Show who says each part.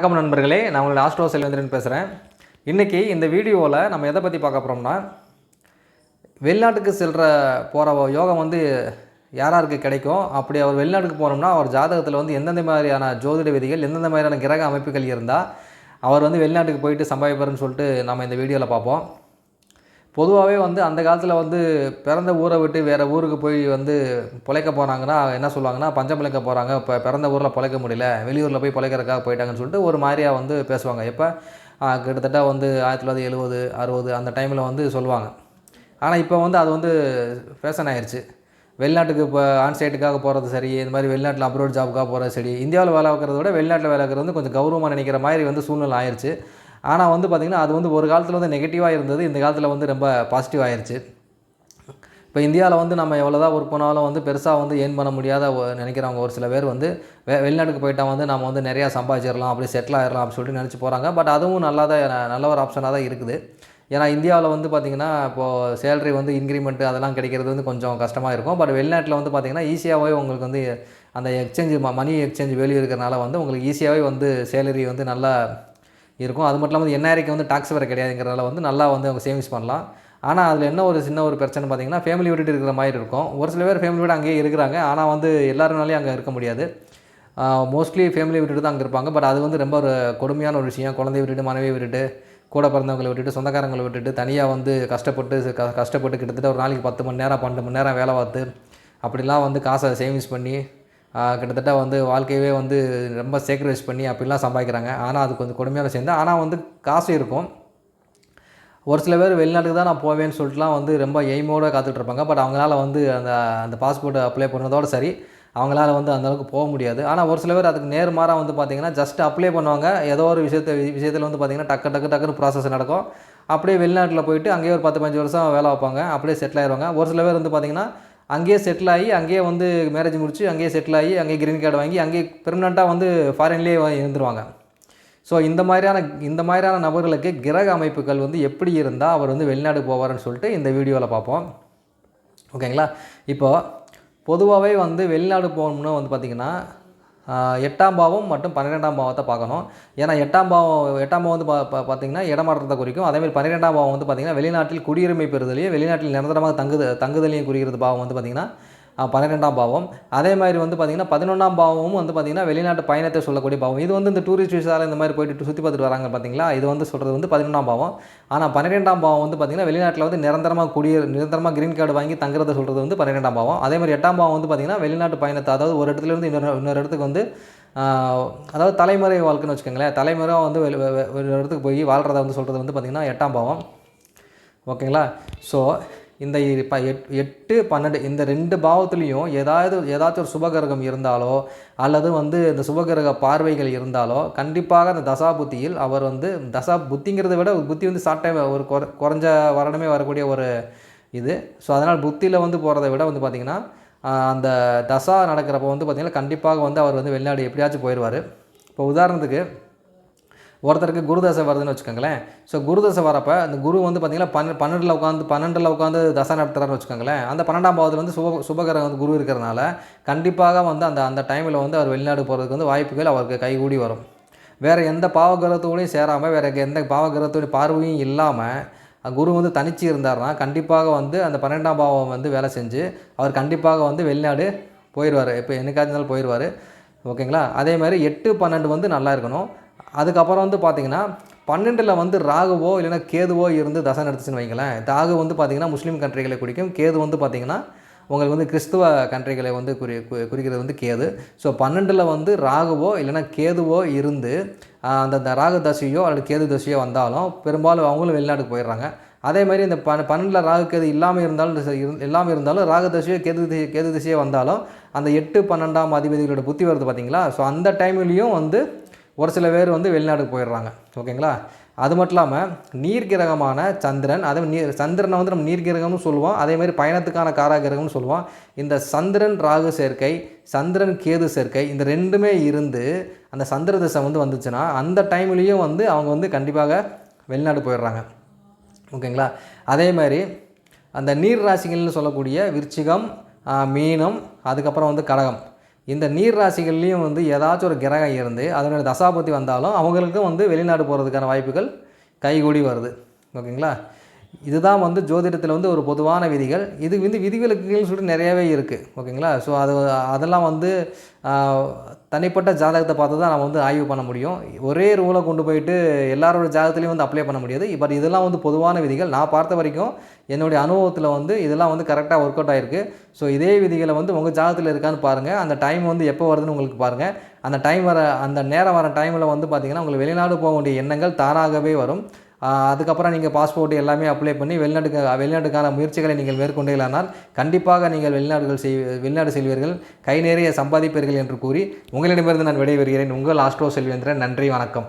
Speaker 1: வணக்கம் நண்பர்களே நான் உங்களோட ஆஸ்ட்ரோ செல்வேந்திரன் பேசுகிறேன் இன்றைக்கி இந்த வீடியோவில் நம்ம எதை பற்றி பார்க்க போகிறோம்னா வெளிநாட்டுக்கு செல்கிற போகிற யோகம் வந்து யார் யாருக்கு கிடைக்கும்? அப்படி அவர் வெளிநாட்டுக்கு போனோம்னா அவர் ஜாதகத்தில் வந்து எந்தெந்த மாதிரியான ஜோதிட விதிகள் எந்தெந்த மாதிரியான கிரக அமைப்புகள் இருந்தால் அவர் வந்து வெளிநாட்டுக்கு போயிட்டு சம்பாதிப்பாருன்னு சொல்லிட்டு நம்ம இந்த வீடியோவில் பார்ப்போம். பொதுவாகவே வந்து அந்த காலத்தில் வந்து பிறந்த ஊரை விட்டு வேறு ஊருக்கு போய் வந்து பிழைக்க போனாங்கன்னா என்ன சொல்லுவாங்கன்னா பஞ்சம் பிழைக்க போகிறாங்க இப்போ பிறந்த ஊரில் பிழைக்க முடியல. வெளியூரில் போய் பிழைக்கிறக்காக போயிட்டாங்கன்னு சொல்லிட்டு ஒரு மாதிரியாக வந்து பேசுவாங்க. எப்போ? கிட்டத்தட்ட வந்து ஆயிரத்தி தொள்ளாயிரத்தி எழுபது அறுபது அந்த டைமில் வந்து சொல்லுவாங்க. ஆனால் இப்போ வந்து அது வந்து ஃபேஷன் ஆயிடுச்சு வெளிநாட்டுக்கு இப்போ ஆன்சைட்டுக்காக போகிறது சரி இந்த மாதிரி வெளிநாட்டில் அப்ரோட் ஜாபுக்காக போகிறது சரி இந்தியாவில் வேலை வைக்கிறத விட வெளிநாட்டில் வேலை வைக்கிறது வந்து கொஞ்சம் கௌரவமாக நினைக்கிற மாதிரி வந்து சூழ்நிலை ஆயிடுச்சு ஆனால் வந்து பார்த்திங்கன்னா அது வந்து ஒரு காலத்தில் வந்து நெகட்டிவாக இருந்தது. இந்த காலத்தில் வந்து ரொம்ப பாசிட்டிவ் ஆயிடுச்சு இப்போ இந்தியாவில் வந்து நம்ம எவ்வளோ தான் ஒர்க் பண்ணாலும் வந்து பெருசாக வந்து ஏர்ன் பண்ண முடியாத நினைக்கிறவங்க ஒரு சில பேர் வந்து வெ வெளிநாட்டுக்கு போயிட்டால் வந்து நம்ம வந்து நிறையா சம்பாதிச்சிடலாம் அப்படியே செட்டில் ஆயிடலாம் அப்படின்னு சொல்லிட்டு நினச்சி போகிறாங்க பட் அதுவும் நல்லா தான் நல்ல ஒரு ஆப்ஷனாக தான் இருக்குது. ஏன்னா இந்தியாவில் வந்து பார்த்திங்கன்னா இப்போது சேலரி வந்து இன்க்ரிமெண்ட் அதெல்லாம் கிடைக்கிறது வந்து கொஞ்சம் கஷ்டமாக இருக்கும். பட் வெளிநாட்டில் வந்து பார்த்திங்கன்னா ஈஸியாகவே உங்களுக்கு வந்து அந்த எக்ஸ்சேஞ்சு மணி எக்ஸ்சேஞ்ச் வேல்யூ இருக்கிறனால வந்து உங்களுக்கு ஈஸியாகவே வந்து சேலரி வந்து நல்லா இருக்கும். அது மட்டும் இல்லாமல் என்ஆர்ஐக்கு வந்து டாக்ஸ் வேறு கிடையாதுங்கிறனால வந்து நல்லா வந்து அவங்க சேவிங்ஸ் பண்ணலாம். ஆனால் அதில் என்ன ஒரு சின்ன ஒரு பிரச்சனை பார்த்திங்கன்னா ஃபேமிலி விட்டுட்டு இருக்கிற மாதிரி இருக்கும். ஒரு சில பேர் ஃபேமிலி விட அங்கேயே இருக்கிறாங்க. ஆனால் வந்து எல்லாருனாலையும் அங்கே இருக்க முடியாது. மோஸ்ட்லி ஃபேமிலி விட்டுட்டு தான் அங்கே இருப்பாங்க. பட் அது வந்து ரொம்ப ஒரு கொடுமையான ஒரு விஷயம். குழந்தைய விட்டுட்டு மனைவியை விட்டுட்டு கூட பிறந்தவங்களை விட்டுட்டு சொந்தக்காரங்களை விட்டுட்டு தனியாக வந்து கஷ்டப்பட்டு க- கஷ்டப்பட்டு கிட்டத்தட்ட ஒரு நாளைக்கு பத்து மணி நேரம் பன்னெண்டு மணி நேரம் வேலை பார்த்து அப்படிலாம் வந்து காசை சேவிங்ஸ் பண்ணி கிட்டத்தட்ட வந்து வாழ்க்கையவே வந்து ரொம்ப சேக்ரிஃபைஸ் பண்ணி அப்படிலாம் சம்பாதிக்கிறாங்க. ஆனால் அது கொஞ்சம் கொடுமையான சேர்ந்து ஆனால் வந்து காசு இருக்கும். ஒரு சில பேர் வெளிநாட்டுக்கு தான் நான் போவேன்னு சொல்லிட்டுலாம் வந்து ரொம்ப எய்மோடு காத்துட்டு இருப்பாங்க. பட் அவங்களால வந்து அந்த அந்த பாஸ்போர்ட் அப்ளை பண்ணதோட சரி அவங்களால வந்து அந்த அளவுக்கு போக முடியாது. ஆனால் ஒரு சில பேர் அதுக்கு நேர்மாறாக வந்து பார்த்தீங்கன்னா ஜஸ்ட் அப்ளை பண்ணுவாங்க. ஏதோ ஒரு விஷயத்தை விஷயத்தில் வந்து பார்த்தீங்கன்னா டக்கு டக்கு டக்குன்னு ப்ராசஸ் நடக்கும். அப்படியே வெளிநாட்டில் போயிட்டு அங்கேயே ஒரு பத்து பதினஞ்சு வருஷம் வேலை வைப்பாங்க அப்படியே செட்டில் ஆயிடுவாங்க ஒரு சில பேர் வந்து பார்த்தீங்கன்னா அங்கேயே செட்டில் ஆகி அங்கேயே வந்து மேரேஜ் முடிச்சு அங்கேயே செட்டில் ஆகி அங்கேயே கிரீன் கார்டு வாங்கி அங்கேயே பெர்மனெண்ட்டாக வந்து ஃபாரின்லேயே இருந்துருவாங்க. ஸோ இந்த மாதிரியான இந்த மாதிரியான நபர்களுக்கு கிரக அமைப்புகள் வந்து எப்படி இருந்தால் அவர் வந்து வெளிநாடு போவார்னு சொல்லிட்டு இந்த வீடியோவில் பார்ப்போம். ஓகேங்களா இப்போ பொதுவாகவே வந்து வெளிநாடு போகணும்னா வந்து பார்த்திங்கன்னா எட்டாம் பாவம் மற்றும் பன்னிரெண்டாம் பாவத்தை பார்க்கணும். ஏன்னா எட்டாம் பாவம் எட்டாம் பாவம் வந்து பா பா- பார்த்தீங்கன்னா இடமாற்றத்தை குறிக்கும். அதேமாதிரி பன்னிரெண்டாம் பாவம் வந்து பார்த்திங்கன்னா வெளிநாட்டில் குடியுரிமை பெறுதலையும் வெளிநாட்டில் நிரந்தரமாக தங்குது தங்குதலையும் குறிக்கிறது பாவம் வந்து பார்த்திங்கன்னா பன்னிரெண்டாம் பாவம். அதே மாதிரி வந்து பார்த்திங்கன்னா பதினொன்றாம் பாவமும் வந்து பார்த்திங்கன்னா வெளிநாட்டு பயணத்தை சொல்லக்கூடிய பாவம். இது வந்து இந்த டூரிஸ்ட் விசாவில் இந்த மாதிரி போயிட்டு சுற்றி பார்த்துட்டு வராங்க பார்த்தீங்களா இது வந்து சொல்கிறது வந்து பதினொன்றாம் பாவம். ஆனால் பன்னிரெண்டாம் பாவம் வந்து பார்த்திங்கன்னா வெளிநாட்டில் வந்து நிரந்தரமாக குடிய நிரந்தரமாக கிரீன் கார்டு வாங்கி தங்குறத சொல்கிறது வந்து பன்னிரெண்டாம் பாவம். அதே மாதிரி எட்டாம் பாவம் வந்து பார்த்திங்கன்னா வெளிநாட்டு பயணத்தை அதாவது ஒரு இடத்துலேருந்து இன்னொரு இன்னொரு இடத்துக்கு வந்து அதாவது தலைமுறை வாழ்க்கைன்னு வச்சுக்கோங்களேன். தலைமுறையாக வந்து வெளி- ஒரு இடத்துக்கு போய் வாழ்கிறத வந்து சொல்கிறது வந்து பார்த்திங்கன்னா எட்டாம் பாவம். ஓகேங்களா? ஸோ இந்த ப எட் எட்டு பன்னெண்டு இந்த ரெண்டு பாவத்துலேயும் ஏதாவது ஏதாச்சும் ஒரு சுபகிரகம் இருந்தாலோ அல்லது வந்து இந்த சுபகிரக பார்வைகள் இருந்தாலோ கண்டிப்பாக அந்த தசா புத்தியில் அவர் வந்து தசா புத்திங்கிறத விட புத்தி வந்து சாட்டை டைம் ஒரு குற குறைஞ்ச வருடமே வரக்கூடிய ஒரு இது. ஸோ அதனால் புத்தியில் வந்து போகிறத விட வந்து பார்த்திங்கன்னா அந்த தசா நடக்கிறப்ப வந்து பார்த்திங்கன்னா கண்டிப்பாக வந்து அவர் வந்து வெளிநாடு எப்படியாச்சும் போயிடுவார் இப்போ உதாரணத்துக்கு ஒருத்தருக்கு குருதசை வருதுன்னு வச்சுக்கோங்களேன். ஸோ குருதசை வரப்போ அந்த குரு வந்து பார்த்திங்கன்னா பன்ன பன்னெண்டில் உட்காந்து பன்னெண்டில் உட்காந்து தசை நடத்துறாருன்னு வச்சுக்கோங்களேன். அந்த பன்னெண்டாம் பாவத்தில் வந்து சுப சுபகரம் வந்து குரு இருக்கிறனால கண்டிப்பாக வந்து அந்த அந்த டைமில் வந்து அவர் வெளிநாடு போகிறதுக்கு வந்து வாய்ப்புகள் அவருக்கு கைகூடி வரும். வேறு எந்த பாவகிரகத்தோடையும் சேராமல் வேறு எந்த பாவகிரகத்தோடைய பார்வையும் இல்லாமல் குரு வந்து தனிச்சு இருந்தாருன்னா கண்டிப்பாக வந்து அந்த பன்னெண்டாம் பாவம் வந்து வேலை செஞ்சு அவர் கண்டிப்பாக வந்து வெளிநாடு போயிடுவார் இப்போ என்னைக்காச்சும் இருந்தாலும் போயிடுவார் ஓகேங்களா? அதே மாதிரி எட்டு பன்னெண்டு வந்து நல்லா இருக்கணும். அதுக்கப்புறம் வந்து பார்த்திங்கன்னா பன்னெண்டில் வந்து ராகுவோ இல்லைன்னா கேதுவோ இருந்து தசை நடத்துச்சுன்னு வைங்களேன். ராகு வந்து பார்த்திங்கன்னா முஸ்லீம் கண்ட்ரிகளை குறிக்கும். கேது வந்து பார்த்திங்கன்னா உங்களுக்கு வந்து கிறிஸ்துவ கண்ட்ரிகளை வந்து குறி கு- குறிக்கிறது வந்து கேது. ஸோ பன்னெண்டில் வந்து ராகுவோ இல்லைன்னா கேதுவோ இருந்து அந்த த- ராகு தசையோ அல்லது கேது தசையோ வந்தாலும் பெரும்பாலும் அவங்களும் வெளிநாட்டுக்கு போயிடுறாங்க. அதே மாதிரி இந்த பன் பன்னெண்டில் ராகு கேது இல்லாமல் இருந்தாலும் இல்லாமல் இருந்தாலும் ராகு தசையோ கேது திசை கேது திசையோ வந்தாலும் அந்த எட்டு பன்னெண்டாம் அதிபதிகளோட புத்தி வருது பார்த்தீங்களா ஸோ அந்த டைம்லேயும் வந்து ஒரு சில பேர் வந்து வெளிநாடுக்கு போயிடுறாங்க. ஓகேங்களா? அது மட்டும் இல்லாமல் நீர்கிரகமான சந்திரன் அதே நீர் சந்திரனை வந்து நம்ம நீர்கிரகம்னு சொல்லுவோம். அதே மாதிரி பயணத்துக்கான காராகிரகம்னு சொல்லுவோம். இந்த சந்திரன் ராகு சேர்க்கை சந்திரன் கேது சேர்க்கை இந்த ரெண்டுமே இருந்து அந்த சந்திர திசை வந்து வந்துச்சுன்னா அந்த டைம்லேயும் வந்து அவங்க வந்து கண்டிப்பாக வெளிநாடு போயிடுறாங்க. ஓகேங்களா? அதே மாதிரி அந்த நீர் ராசிகள்னு சொல்லக்கூடிய விருச்சிகம் மீனம் அதுக்கப்புறம் வந்து கடகம். இந்த நீர் ராசிகள்லேயும் வந்து ஏதாச்சும் ஒரு கிரகம் இருந்து அதனுடைய தசாபத்தி வந்தாலும் அவங்களுக்கும் வந்து வெளிநாடு போகிறதுக்கான வாய்ப்புகள் கைகூடி வருது. ஓகேங்களா? இதுதான் வந்து ஜோதிடத்தில் வந்து ஒரு பொதுவான விதிகள். இது வந்து விதிவிலக்குகள் சொல்லிட்டு நிறையவே இருக்குது ஓகேங்களா? ஸோ அது அதெல்லாம் வந்து தனிப்பட்ட ஜாதகத்தை பார்த்து தான் நம்ம வந்து ஆய்வு பண்ண முடியும். ஒரே ரூலை கொண்டு போயிட்டு எல்லாரோட ஜாதகத்துலேயும் வந்து அப்ளை பண்ண முடியாது. பட் இதெல்லாம் வந்து பொதுவான விதிகள். நான் பார்த்த வரைக்கும் என்னுடைய அனுபவத்தில் வந்து இதெல்லாம் வந்து கரெக்டாக ஒர்க் அவுட் ஆகிருக்கு ஸோ இதே விதிகளை வந்து உங்கள் ஜாதகத்தில் இருக்கான்னு பாருங்கள் அந்த டைம் வந்து எப்போ வருதுன்னு உங்களுக்கு பாருங்கள் அந்த டைம் வர அந்த நேரம் வர டைமில் வந்து பார்த்திங்கன்னா உங்களுக்கு வெளிநாடு போக வேண்டிய எண்ணங்கள் தானாகவே வரும். அதுக்கப்புறம் நீங்கள் பாஸ்போர்ட் எல்லாமே அப்ளை பண்ணி வெளிநாட்டுக்கு வெளிநாட்டுக்கான முயற்சிகளை நீங்கள் மேற்கொண்டீர்களானால் கண்டிப்பாக நீங்கள் வெளிநாடுகள் செய் வெளிநாடு செல்வீர்கள். கை நிறைய சம்பாதிப்பீர்கள் என்று கூறி உங்களிடமிருந்து நான் விடைபெறுகிறேன். உங்கள் ஆஸ்ட்ரோ செல்வேந்திரன். நன்றி வணக்கம்.